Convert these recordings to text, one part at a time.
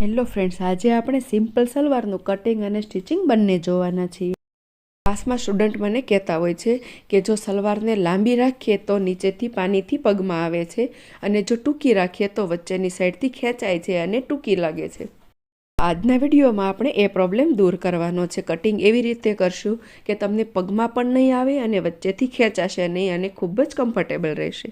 Hello friends આજે આપણે simple સલવારનું કટિંગ અને સ્ટિચિંગ બંને જોવાના છીએ. ક્લાસમાં સ્ટુડન્ટ મને કહેતા હોય છે કે જો સલવારને લાંબી રાખીએ તો નીચેથી પાણીથી પગમાં આવે છે અને જો ટૂંકી રાખીએ તો વચ્ચેની સાઈડથી ખેંચાય છે અને ટૂંકી લાગે છે. આજના વિડીયોમાં આપણે એ પ્રોબ્લેમ દૂર કરવાનો છે. કટિંગ એવી રીતે કરશું કે તમને પગમાં પણ નહીં આવે અને વચ્ચેથી ખેંચાશે નહીં અને ખૂબ જ કમ્ફર્ટેબલ રહેશે.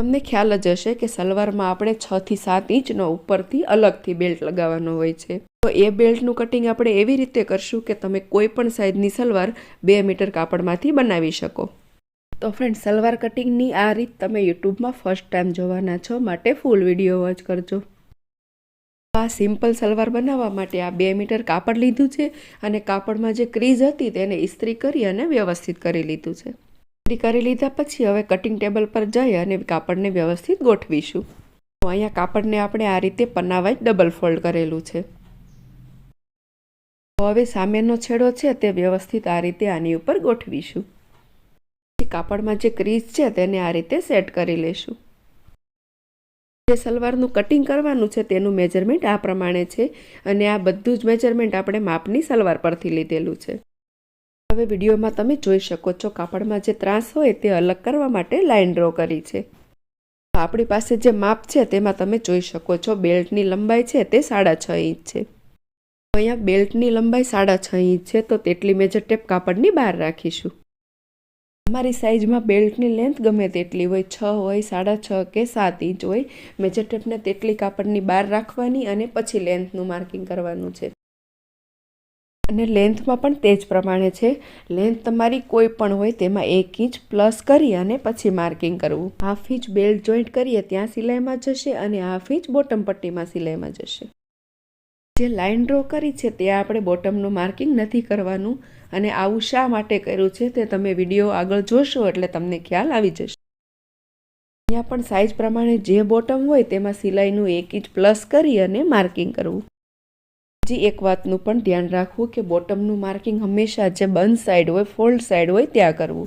તમને ખ્યાલ જ હશે કે સલવારમાં આપણે છ થી સાત ઇંચનો ઉપરથી અલગથી બેલ્ટ લગાવવાનો હોય છે. તો એ બેલ્ટનું કટિંગ આપણે એવી રીતે કરશું કે તમે કોઈ પણ સાઇઝની સલવાર બે મીટર કાપડમાંથી બનાવી શકો. તો ફ્રેન્ડ સલવાર કટિંગની આ રીત તમે યુટ્યુબમાં ફર્સ્ટ ટાઈમ જોવાના છો, માટે ફૂલ વીડિયો વોચ કરજો. આ સિમ્પલ સલવાર બનાવવા માટે આ બે મીટર કાપડ લીધું છે અને કાપડમાં જે ક્રીઝ હતી તેને ઇસ્ત્રી કરી અને વ્યવસ્થિત કરી લીધું છે. ઇસ્ત્રી કરી લીધા પછી હવે કટિંગ ટેબલ પર જઈ અને કાપડને વ્યવસ્થિત ગોઠવીશું. અહીંયા કાપડને આપણે આ રીતે પન્નાવાઈ ડબલ ફોલ્ડ કરેલું છે. હવે સામેનો છેડો છે તે વ્યવસ્થિત આ રીતે આની ઉપર ગોઠવીશું. કાપડમાં જે ક્રીઝ છે તેને આ રીતે સેટ કરી લેશું. જે સલવારનું કટિંગ કરવાનું છે તેનું મેજરમેન્ટ આ પ્રમાણે છે અને આ બધું જ મેજરમેન્ટ આપણે માપની સલવાર પરથી લીધેલું છે. હવે વિડીયોમાં તમે જોઈ શકો છો કાપડમાં જે ત્રાસ હોય તે અલગ કરવા માટે લાઇન ડ્રો કરી છે. આપણી પાસે જે માપ છે તેમાં તમે જોઈ શકો છો બેલ્ટની લંબાઈ છે તે સાડા છ ઇંચ છે. અહીંયા બેલ્ટની લંબાઈ સાડા છ ઇંચ છે તો તેટલી મેજર ટેપ કાપડની બહાર રાખીશું. તમારી સાઇઝમાં બેલ્ટની લેન્થ ગમે તેટલી હોય, છ હોય, સાડા છ કે સાત ઇંચ હોય મેજર ટેપને તેટલી કાપડની બહાર રાખવાની અને પછી લેન્થનું માર્કિંગ કરવાનું છે. અને લેન્થમાં પણ તે જ પ્રમાણે છે. લેન્થ તમારી કોઈ પણ હોય તેમાં એક ઇંચ પ્લસ કરી અને પછી માર્કિંગ કરવું. હાફ ઇંચ બેલ્ટ જોઈન્ટ કરીએ ત્યાં સિલાઈમાં જશે અને હાફ ઇંચ બોટમ પટ્ટીમાં સિલાઈમાં જશે. જે લાઇન ડ્રો કરી છે ત્યાં આપણે બોટમનું માર્કિંગ નથી કરવાનું અને આવું શા માટે કર્યું છે તે તમે વીડિયો આગળ જોશો એટલે તમને ખ્યાલ આવી જશે. અહીંયા પણ સાઇઝ પ્રમાણે જે બોટમ હોય તેમાં સિલાઈનું એક ઇંચ પ્લસ કરી અને માર્કિંગ કરવું. બીજી એક વાતનું પણ ધ્યાન રાખવું કે બોટમનું માર્કિંગ હંમેશા જે બંધ સાઈડ હોય ફોલ્ડ સાઈડ હોય, ત્યાં કરવું.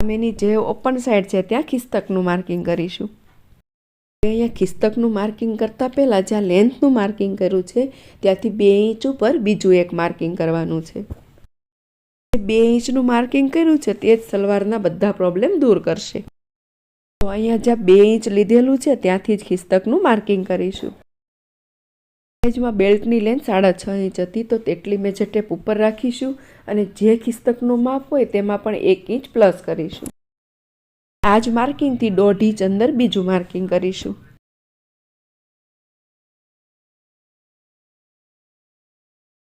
સામેની જે ઓપન સાઈડ છે, ત્યાં ખિસ્તકનું માર્કિંગ કરીશું. અહીંયા ખિસ્તકનું માર્કિંગ કરતાં પહેલાં, જ્યાં લેન્થનું માર્કિંગ કર્યું છે, ત્યાંથી બે ઇંચ ઉપર બીજું એક માર્કિંગ કરવાનું છે. બે ઇંચનું માર્કિંગ કર્યું છે, તે જ સલવારના બધા પ્રોબ્લેમ દૂર કરશે. તો અહીંયા જ્યાં બે ઇંચ લીધેલું છે, ત્યાંથી જ ખિસ્તકનું માર્કિંગ કરીશું. સાઇઝમાં બેલ્ટની લેન્થ સાડા છ ઇંચ હતી, તો તેટલી મેજર ટેપ ઉપર રાખીશું અને જે ખિસ્તકનું માપ હોય તેમાં પણ એક ઇંચ પ્લસ કરીશું. આ જ માર્કિંગથી દોઢ ઇંચ અંદર બીજું માર્કિંગ કરીશું.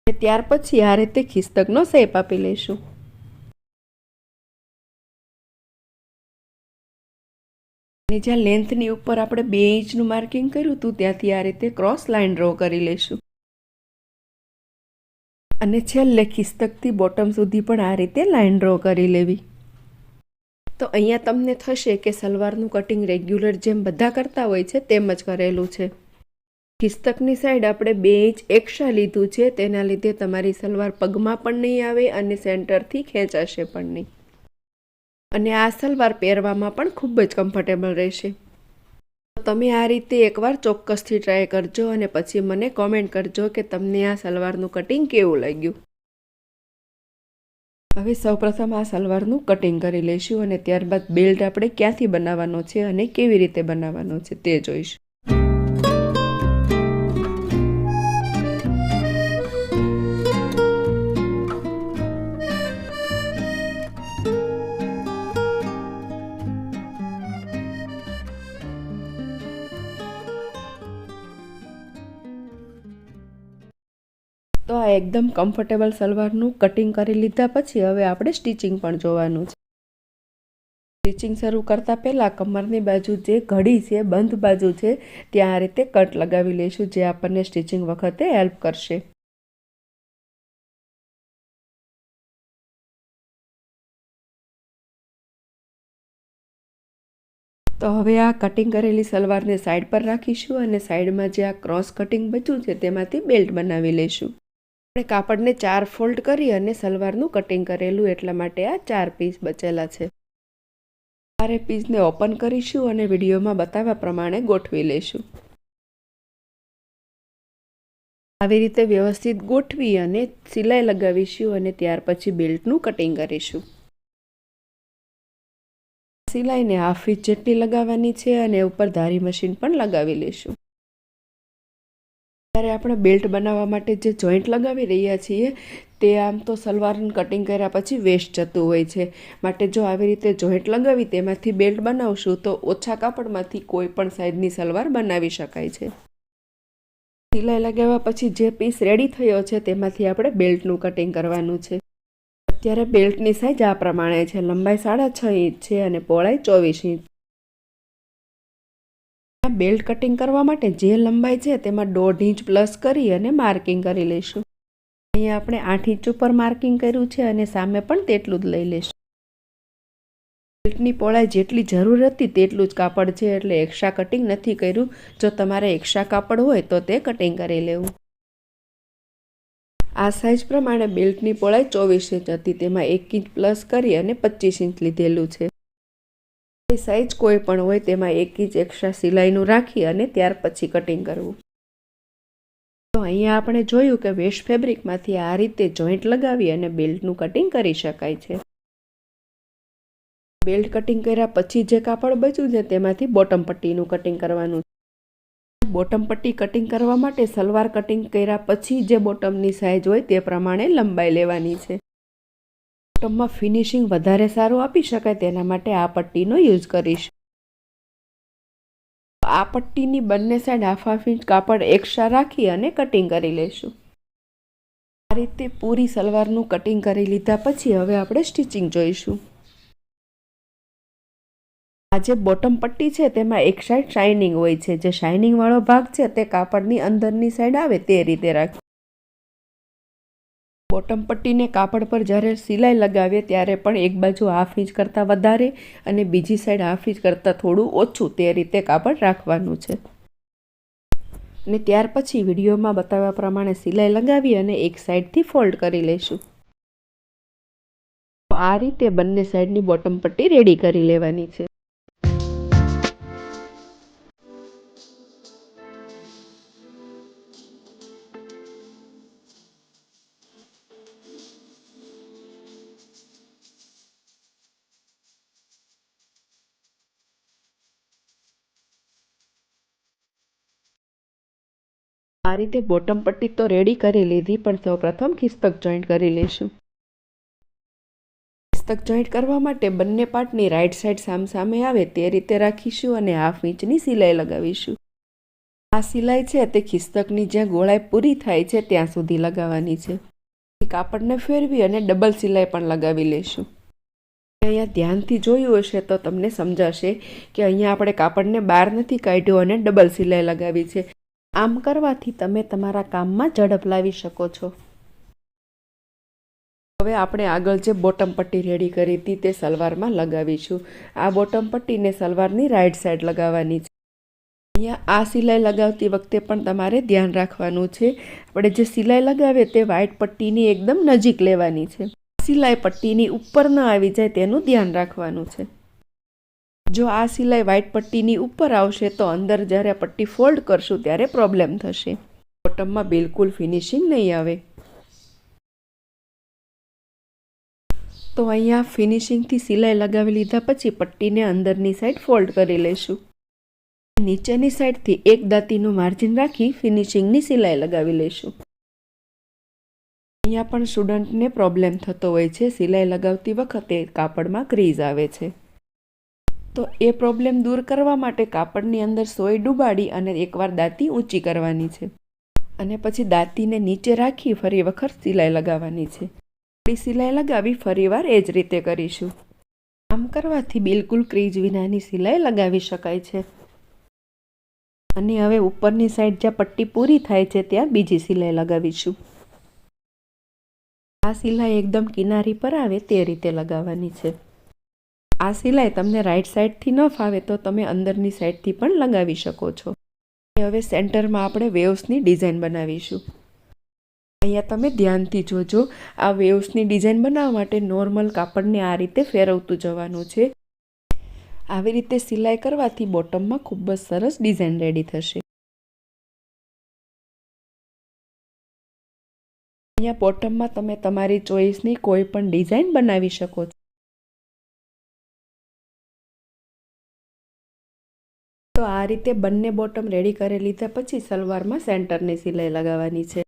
ત્યાર પછી આ રીતે ખિસ્તકનો શેપ આપી લઈશું. અને જ્યાં લેન્થની ઉપર આપણે બે ઇંચનું માર્કિંગ કર્યું હતું ત્યાંથી આ રીતે ક્રોસ લાઇન ડ્રો કરી લઈશું. અને છેલ્લે ખિસ્તકથી બોટમ સુધી પણ આ રીતે લાઇન ડ્રો કરી લેવી. તો અહીંયા તમને થશે કે સલવારનું કટિંગ રેગ્યુલર જેમ બધા કરતા હોય છે, તેમ જ કરેલું છે. ખિસ્તકની સાઈડ આપણે બે ઇંચ એક્સ્ટ્રા લીધું છે, તેના લીધે તમારી સલવાર પગમાં પણ નહીં આવે અને સેન્ટરથી ખેંચાશે પણ નહીં. અને આ સલવાર પહેરવામાં પણ ખૂબ જ કમ્ફર્ટેબલ રહેશે. તમે આ રીતે એકવાર ચોક્કસથી ટ્રાય કરજો અને પછી મને કોમેન્ટ કરજો કે તમને આ સલવારનું કટિંગ કેવું લાગ્યું. હવે સૌપ્રથમ આ સલવારનું કટિંગ કરી લઈશું અને ત્યારબાદ બેલ્ટ આપણે ક્યાંથી બનાવવાનો છે અને કેવી રીતે બનાવવાનો છે તે જોઈશું. એકદમ કમ્ફર્ટેબલ સલવારનું કટિંગ કરી લીધા પછી હવે આપણે સ્ટિચિંગ પણ જોવાનું છે. સ્ટિચિંગ શરૂ કરતાં પહેલાં કમરની બાજુ જે ઘડી છે, બંધ બાજુ છે, ત્યાં આ રીતે કટ લગાવી લઈશું, જે આપણને સ્ટિચિંગ વખતે હેલ્પ કરશે. તો હવે આ કટિંગ કરેલી સલવારને સાઈડ પર રાખીશું અને સાઈડમાં જે આ ક્રોસ કટિંગ બચ્યું છે, તેમાંથી બેલ્ટ બનાવી લઈશું. આપણે કાપડને ચાર ફોલ્ડ કરી અને સલવારનું કટિંગ કરેલું એટલા માટે આ ચાર પીસ બચેલા છે. ચારે પીસને ઓપન કરીશું અને વિડીયોમાં બતાવ્યા પ્રમાણે ગોઠવી લઈશું. આવી રીતે વ્યવસ્થિત ગોઠવી અને સિલાઈ લગાવીશું અને ત્યાર પછી બેલ્ટનું કટિંગ કરીશું. સિલાઈને હાફ ઇંચ જેટલી લગાવવાની છે અને ઉપર ધારી મશીન પણ લગાવી લઈશું. ત્યારે આપણે બેલ્ટ બનાવવા માટે જે જોઈન્ટ લગાવી રહ્યા છીએ, તે આમ તો સલવાર કટિંગ કર્યા પછી વેસ્ટ જતું હોય છે. માટે જો આવી રીતે જોઈન્ટ લગાવી, તેમાંથી બેલ્ટ બનાવશું, તો ઓછા કાપડમાંથી કોઈ પણ સાઈઝની સલવાર બનાવી શકાય છે. સિલાઈ લગાવ્યા પછી જે પીસ રેડી થયો છે, તેમાંથી આપણે બેલ્ટનું કટિંગ કરવાનું છે. અત્યારે બેલ્ટની સાઈઝ આ પ્રમાણે છે. લંબાઈ સાડા છ ઇંચ છે અને પહોળાઈ ચોવીસ ઇંચ. બેલ્ટ કટિંગ કરવા માટે જે લંબાઈ છે તેમાં દોઢ ઇંચ પ્લસ કરી અને માર્કિંગ કરી લઈશું. અહીંયા આપણે આઠ ઇંચ ઉપર માર્કિંગ કર્યું છે અને સામે પણ તેટલું જ લઈ લઈશું. બેલ્ટની પહોળાઈ જેટલી જરૂર હતી તેટલું જ કાપડ છે એટલે એક્સ્ટ્રા કટિંગ નથી કર્યું. જો તમારે એક્સ્ટ્રા કાપડ હોય તો તે કટિંગ કરી લેવું. આ સાઇઝ પ્રમાણે બેલ્ટની પહોળાઈ ચોવીસ ઇંચ હતી. તેમાં એક ઇંચ પ્લસ કરી અને પચીસ ઇંચ લીધેલું છે. સાઇઝ કોઈ પણ હોય તેમાં એક ઇંચ એક્સ્ટ્રા સિલાઈનું રાખી અને ત્યાર પછી કટિંગ કરવું. તો અહીંયા આપણે જોયું કે વેસ્ટ ફેબ્રિકમાંથી આ રીતે જોઈન્ટ લગાવી અને બેલ્ટનું કટિંગ કરી શકાય છે. બેલ્ટ કટિંગ કર્યા પછી જે કાપડ બચ્યું છે તેમાંથી બોટમ પટ્ટીનું કટિંગ કરવાનું બોટમ પટ્ટી કટિંગ કરવા માટે સલવાર કટિંગ કર્યા પછી જે બોટમની સાઇઝ હોય તે પ્રમાણે લંબાઈ લેવાની છે. બોટમમાં ફિનિશિંગ વધારે સારું આપી શકાય તેના માટે આ પટ્ટીનો યુઝ કરીશ. આ પટ્ટીની બંને સાઈડ હાફ હાફ ઇંચ કાપડ એક્સ્ટ્રા રાખી અને કટિંગ કરી લઈશું. આ રીતે પૂરી સલવારનું કટિંગ કરી લીધા પછી હવે આપણે સ્ટિચિંગ જોઈશું. આ જે બોટમ પટ્ટી છે તેમાં એક સાઈડ શાઇનિંગ હોય છે. જે શાઇનિંગવાળો ભાગ છે તે કાપડની અંદરની સાઈડ આવે તે રીતે રાખી બોટમ પટ્ટીને કાપડ પર જ્યારે સિલાઈ લગાવીએ ત્યારે પણ એક બાજુ હાફ ઇંચ કરતાં વધારે અને બીજી સાઈડ હાફ ઇંચ કરતાં થોડું ઓછું તે રીતે કાપડ રાખવાનું છે. અને ત્યાર પછી વિડીયોમાં બતાવ્યા પ્રમાણે સિલાઈ લગાવી અને એક સાઈડથી ફોલ્ડ કરી લઈશું. આ રીતે બંને સાઈડની બોટમ પટ્ટી રેડી કરી લેવાની છે. આ રીતે બોટમ પટ્ટી તો રેડી કરી લીધી, પણ સૌ પ્રથમ ખિસ્તક જોઈન્ટ કરી લઈશું. ખિસ્તક જોઈન્ટ કરવા માટે બંને પાર્ટની રાઈટ સાઈડ સામસામે આવે તે રીતે રાખીશું અને હાફ ઇંચની સિલાઈ લગાવીશું. આ સિલાઈ છે તે ખિસ્તકની જ્યાં ગોળાઈ પૂરી થાય છે ત્યાં સુધી લગાવવાની છે. કાપડને ફેરવી અને ડબલ સિલાઈ પણ લગાવી લઈશું. અહીંયા ધ્યાનથી જોયું હશે તો તમને સમજાશે કે અહીંયા આપણે કાપડને બહાર નથી કાઢ્યો અને ડબલ સિલાઈ લગાવી છે. આમ કરવાથી તમે તમારા કામમાં ઝડપ લાવી શકો છો. હવે આપણે આગળ જે બોટમ પટ્ટી રેડી કરી હતી તે સલવારમાં લગાવીશું. આ બોટમ પટ્ટીને સલવારની રાઈટ સાઈડ લગાવવાની છે. અહીંયા આ સિલાઈ લગાવતી વખતે પણ તમારે ધ્યાન રાખવાનું છે. આપણે જે સિલાઈ લગાવીએ તે વ્હાઈટ પટ્ટીની એકદમ નજીક લેવાની છે. સિલાઈ પટ્ટીની ઉપર ન આવી જાય તેનું ધ્યાન રાખવાનું છે. જો આ સિલાઈ વ્હાઇટ પટ્ટીની ઉપર આવશે તો અંદર જ્યારે પટ્ટી ફોલ્ડ કરશું ત્યારે પ્રોબ્લેમ થશે. બોટમમાં બિલકુલ ફિનિશિંગ નહીં આવે. તો અહીંયા ફિનિશિંગથી સિલાઈ લગાવી લીધા પછી પટ્ટીને અંદરની સાઈડ ફોલ્ડ કરી લઈશું નીચેની સાઈડથી એક દાંતીનું માર્જિન રાખી ફિનિશિંગની સિલાઈ લગાવી લઈશું અહીંયા પણ સ્ટુડન્ટને પ્રોબ્લેમ થતો હોય છે. સિલાઈ લગાવતી વખતે કાપડમાં ક્રીઝ આવે છે. તો એ પ્રોબ્લેમ દૂર કરવા માટે કાપડની અંદર સોય ડૂબાડી અને એકવાર દાંતી ઊંચી કરવાની છે. અને પછી દાંતીને નીચે રાખી ફરી વખત સિલાઈ લગાવવાની છે. થોડી સિલાઈ લગાવી ફરીવાર એ જ રીતે કરીશું. આમ કરવાથી બિલકુલ ક્રીજ વિનાની સિલાઈ લગાવી શકાય છે. અને હવે ઉપરની સાઈડ જ્યાં પટ્ટી પૂરી થાય છે ત્યાં બીજી સિલાઈ લગાવીશું. આ સિલાઈ એકદમ કિનારી પર આવે તે રીતે લગાવવાની છે. આ સિલાઈ તમને રાઈટ સાઈડથી ન ફાવે તો તમે અંદરની સાઈડથી પણ લગાવી શકો છો. હવે સેન્ટરમાં આપણે વેવ્સની ડિઝાઇન બનાવીશું. અહીંયા તમે ધ્યાનથી જોજો, આ વેવ્સની ડિઝાઇન બનાવવા માટે નોર્મલ કાપડને આ રીતે ફેરવતું જવાનું છે. આવી રીતે સિલાઈ કરવાથી બોટમમાં ખૂબ જ સરસ ડિઝાઇન રેડી થશે. અહીંયા બોટમમાં તમે તમારી ચોઈસની કોઈ પણ ડિઝાઇન બનાવી શકો છો. આ રીતે બંને બોટમ રેડી કરી લીધા પછી સલવારમાં સેન્ટરની સિલાઈ લગાવવાની છે.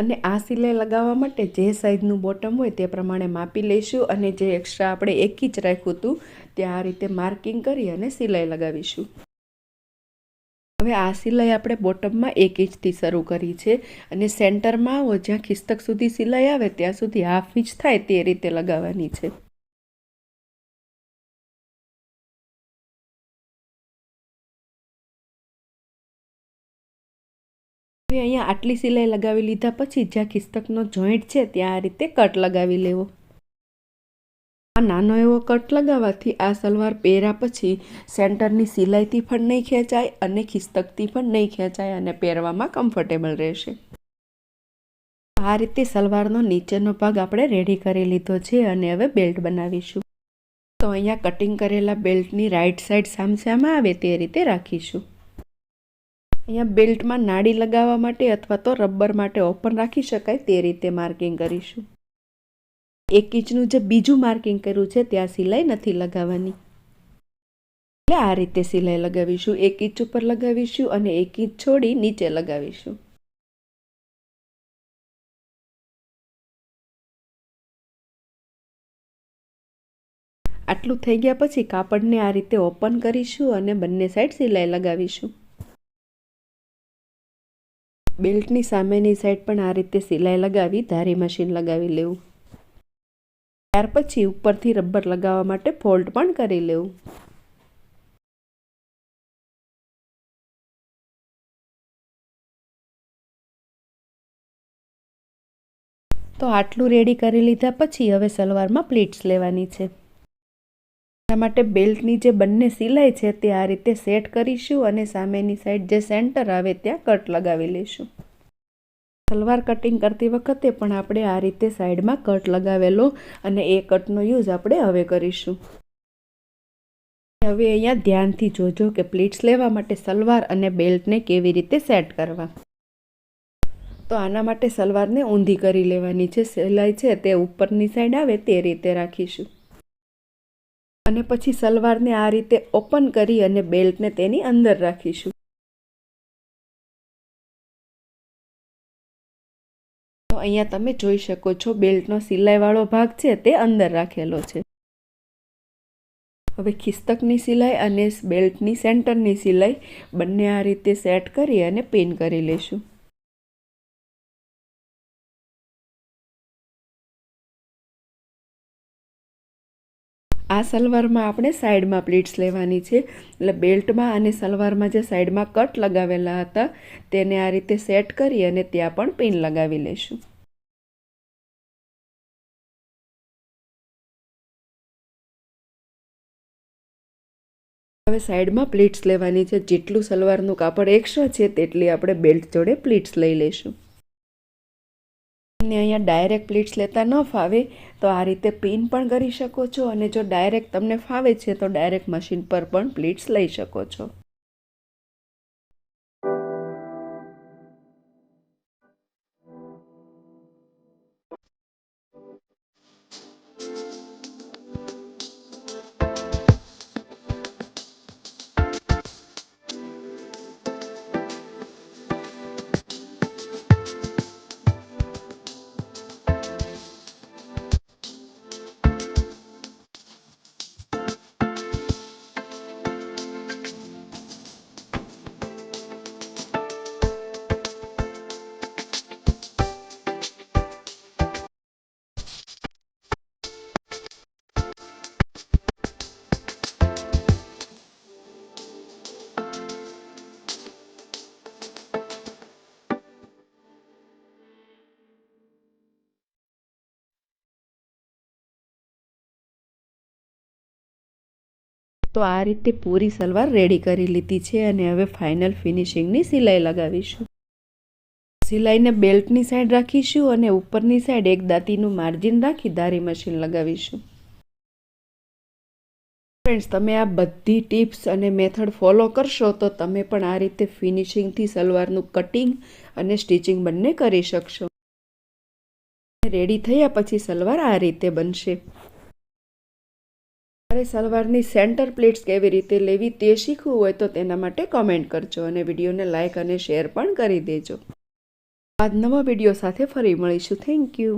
અને આ સિલાઈ લગાવવા માટે જે સાઈઝનું બોટમ હોય તે પ્રમાણે માપી લઈશું અને જે એક્સ્ટ્રા આપણે એક ઇંચ રાખ્યું હતું ત્યાં આ રીતે માર્કિંગ કરી અને સિલાઈ લગાવીશું. હવે આ સિલાઈ આપણે બોટમમાં એક ઇંચથી શરૂ કરી છે અને સેન્ટરમાં આવો જ્યાં ખિસ્તક સુધી સિલાઈ આવે ત્યાં સુધી હાફ ઇંચ થાય તે રીતે લગાવવાની છે. અહીંયા આટલી સિલાઈ લગાવી લીધા પછી જ્યાં ખિસ્તકનો જોઈન્ટ છે ત્યાં આ રીતે કટ લગાવી લેવો. આ નાનો એવો કટ લગાવવાથી આ સલવાર પહેર્યા પછી સેન્ટરની સિલાઈથી પણ નહીં ખેંચાય અને ખિસ્તકથી પણ નહીં ખેંચાય અને પહેરવામાં કમ્ફર્ટેબલ રહેશે. આ રીતે સલવારનો નીચેનો ભાગ આપણે રેડી કરી લીધો છે અને હવે બેલ્ટ બનાવીશું. તો અહીંયા કટિંગ કરેલા બેલ્ટની રાઈટ સાઈડ સામસામાં આવે તે રીતે રાખીશું. અહીંયા બેલ્ટમાં નાડી લગાવવા માટે અથવા તો રબર માટે ઓપન રાખી શકાય તે રીતે માર્કિંગ કરીશું. એક ઇંચનું જે બીજું માર્કિંગ કર્યું છે ત્યાં સિલાઈ નથી લગાવવાની. એટલે આ રીતે સિલાઈ લગાવીશું. એક ઇંચ ઉપર લગાવીશું અને એક ઇંચ છોડી નીચે લગાવીશું. આટલું થઈ ગયા પછી કાપડને આ રીતે ઓપન કરીશું અને બંને સાઈડ સિલાઈ લગાવીશું. બેલ્ટની સામેની સાઈડ પણ આ રીતે સિલાઈ લગાવી, ધારી મશીન લગાવી લેવું. ત્યાર પછી ઉપરથી રબર લગાવવા માટે ફોલ્ડ પણ કરી લેવું. તો આટલું રેડી કરી લીધા પછી હવે સલવારમાં પ્લીટ્સ લેવાની છે. એના માટે બેલ્ટની જે બંને સિલાઈ છે તે આ રીતે સેટ કરીશું અને સામેની સાઈડ જે સેન્ટર આવે ત્યાં કટ લગાવી લઈશું. સલવાર કટિંગ કરતી વખતે પણ આપણે આ રીતે સાઈડમાં કટ લગાવેલો અને એ કટનો યુઝ આપણે હવે કરીશું. હવે અહીંયા ધ્યાનથી જોજો કે પ્લીટ્સ લેવા માટે સલવાર અને બેલ્ટને કેવી રીતે સેટ કરવા. તો આના માટે સલવારને ઊંધી કરી લેવાની છે સિલાઈ છે તે ઉપરની સાઈડ આવે તે રીતે રાખીશું. અને પછી સલવારને આ રીતે ઓપન કરી અને બેલ્ટને તેની અંદર રાખીશું. તો અહીંયા તમે જોઈ શકો છો, બેલ્ટનો સિલાઈવાળો ભાગ છે તે અંદર રાખેલો છે. હવે ખિસ્તકની સિલાઈ અને બેલ્ટની સેન્ટરની સિલાઈ બંને આ રીતે સેટ કરી અને પિન કરી લઈશું આ સલવારમાં આપણે સાઈડમાં પ્લીટ્સ લેવાની છે. એટલે બેલ્ટમાં અને સલવારમાં જે સાઈડમાં કટ લગાવેલા હતા, તેને આ રીતે સેટ કરી અને ત્યાં પણ પિન લગાવી લઈશું. હવે સાઈડમાં પ્લીટ્સ લેવાની છે. જેટલું સલવારનું કાપડ એક્સ્ટ્રા છે, તેટલી આપણે બેલ્ટ જોડે પ્લીટ્સ લઈ લઈશું. તમને અહીંયા ડાયરેક્ટ પ્લીટ્સ લેતા ન ફાવે, તો આ રીતે પિન પણ કરી શકો છો અને જો ડાયરેક્ટ તમને ફાવે છે, તો ડાયરેક્ટ મશીન પર પણ પ્લીટ્સ લઈ શકો છો. તો આ રીતે પૂરી સલવાર રેડી કરી લીધી છે અને હવે ફાઇનલ ફિનિશિંગની સિલાઈ લગાવીશું. સિલાઈને બેલ્ટની સાઈડ રાખીશું અને ઉપરની સાઈડ એક દાંતીનું માર્જિન રાખી ધારી મશીન લગાવીશું. ફ્રેન્ડ્સ તમે આ બધી ટિપ્સ અને મેથડ ફોલો કરશો તો તમે પણ આ રીતે ફિનિશિંગથી સલવારનું કટિંગ અને સ્ટિચિંગ બંને કરી શકશો. રેડી થયા પછી સલવાર આ રીતે બનશે. મારે સલવારની સેન્ટર પ્લેટ્સ કેવી રીતે લેવી તે શીખવું હોય તો તેના માટે કોમેન્ટ કરજો અને વિડીયોને લાઇક અને શેર પણ કરી દેજો. આજ નવા વીડિયો સાથે ફરી મળીશું. Thank you